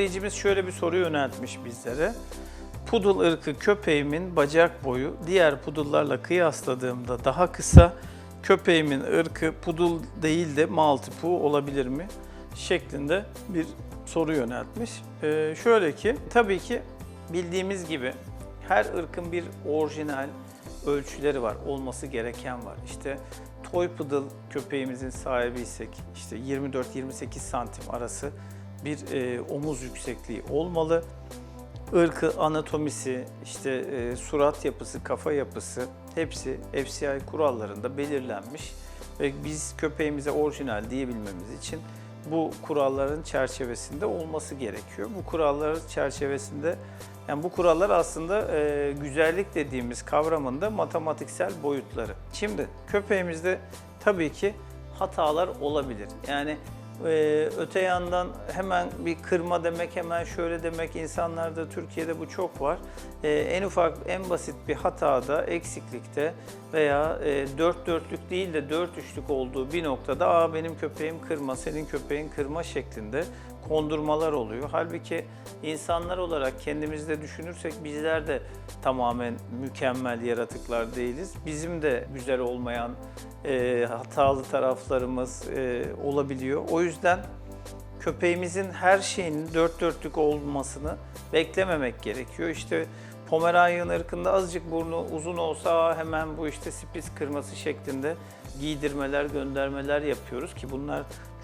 izleyicimiz şöyle bir soru yöneltmiş bizlere. Pudul ırkı köpeğimin bacak boyu diğer pudullarla kıyasladığımda daha kısa. Köpeğimin ırkı pudul değil de Maltipoo olabilir mi? Şeklinde bir soru yöneltmiş. Ee, şöyle ki tabii ki bildiğimiz gibi her ırkın bir orijinal ölçüleri var, olması gereken var. İşte toy poodle köpeğimizin sahibiysek işte 24-28 santim arası bir e, omuz yüksekliği olmalı. Irkı, anatomisi, işte e, surat yapısı, kafa yapısı hepsi FCI kurallarında belirlenmiş ve biz köpeğimize orijinal diyebilmemiz için bu kuralların çerçevesinde olması gerekiyor. Bu kurallar çerçevesinde yani bu kurallar aslında e, güzellik dediğimiz kavramında matematiksel boyutları. Şimdi köpeğimizde tabii ki hatalar olabilir. Yani e, öte yandan hemen bir kırma demek, hemen şöyle demek insanlarda Türkiye'de bu çok var. E, en ufak, en basit bir hatada, eksiklikte veya e, dört dörtlük değil de dört üçlük olduğu bir noktada Aa, benim köpeğim kırma, senin köpeğin kırma şeklinde kondurmalar oluyor. Halbuki insanlar olarak kendimizde düşünürsek bizler de tamamen mükemmel yaratıklar değiliz. Bizim de güzel olmayan e, hatalı taraflarımız e, olabiliyor. O yüzden köpeğimizin her şeyinin dört dörtlük olmasını beklememek gerekiyor. İşte Pomeranian ırkında azıcık burnu uzun olsa "Aa, hemen bu işte spis kırması şeklinde giydirmeler, göndermeler yapıyoruz ki bunlar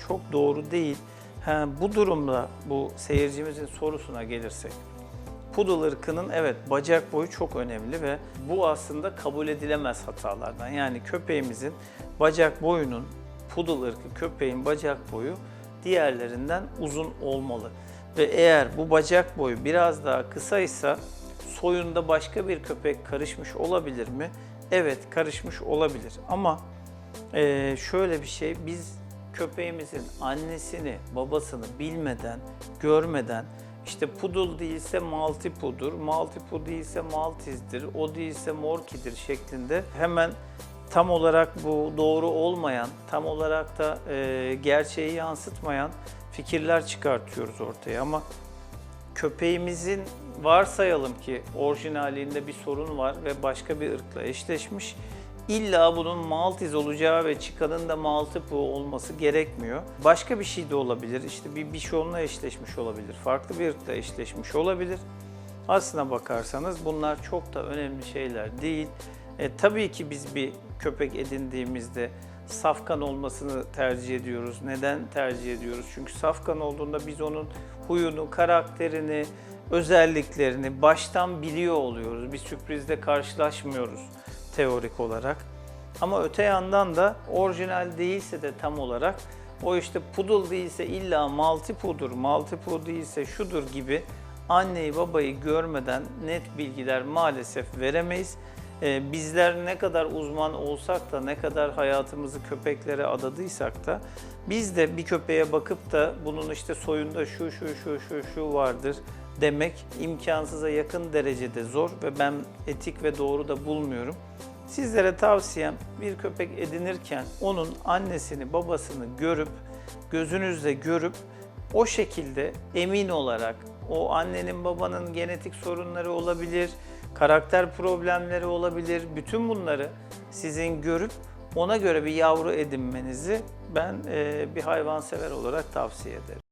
çok doğru değil. Ha, bu durumda bu seyircimizin sorusuna gelirsek, Poodle ırkının evet bacak boyu çok önemli ve bu aslında kabul edilemez hatalardan. Yani köpeğimizin bacak boyunun Poodle ırkı köpeğin bacak boyu diğerlerinden uzun olmalı. Ve eğer bu bacak boyu biraz daha kısaysa soyunda başka bir köpek karışmış olabilir mi? Evet karışmış olabilir ama şöyle bir şey, biz köpeğimizin annesini, babasını bilmeden, görmeden, işte pudul değilse maltipudur, maltipu değilse maltizdir, o değilse morkidir şeklinde hemen tam olarak bu doğru olmayan, tam olarak da e, gerçeği yansıtmayan fikirler çıkartıyoruz ortaya ama köpeğimizin varsayalım ki orijinalinde bir sorun var ve başka bir ırkla eşleşmiş. İlla bunun Maltiz olacağı ve çıkanın da Maltipoo olması gerekmiyor. Başka bir şey de olabilir. İşte bir Bichon'la eşleşmiş olabilir. Farklı bir ırkla eşleşmiş olabilir. Aslına bakarsanız bunlar çok da önemli şeyler değil. E, tabii ki biz bir köpek edindiğimizde safkan olmasını tercih ediyoruz. Neden tercih ediyoruz? Çünkü safkan olduğunda biz onun huyunu, karakterini, özelliklerini baştan biliyor oluyoruz. Bir sürprizle karşılaşmıyoruz teorik olarak. Ama öte yandan da orijinal değilse de tam olarak o işte poodle değilse illa maltipudur, maltipu değilse şudur gibi anneyi babayı görmeden net bilgiler maalesef veremeyiz. Ee, bizler ne kadar uzman olsak da, ne kadar hayatımızı köpeklere adadıysak da biz de bir köpeğe bakıp da bunun işte soyunda şu şu şu şu şu vardır demek imkansıza yakın derecede zor ve ben etik ve doğru da bulmuyorum. Sizlere tavsiyem bir köpek edinirken onun annesini, babasını görüp, gözünüzle görüp o şekilde emin olarak o annenin babanın genetik sorunları olabilir, karakter problemleri olabilir. Bütün bunları sizin görüp ona göre bir yavru edinmenizi ben bir hayvansever olarak tavsiye ederim.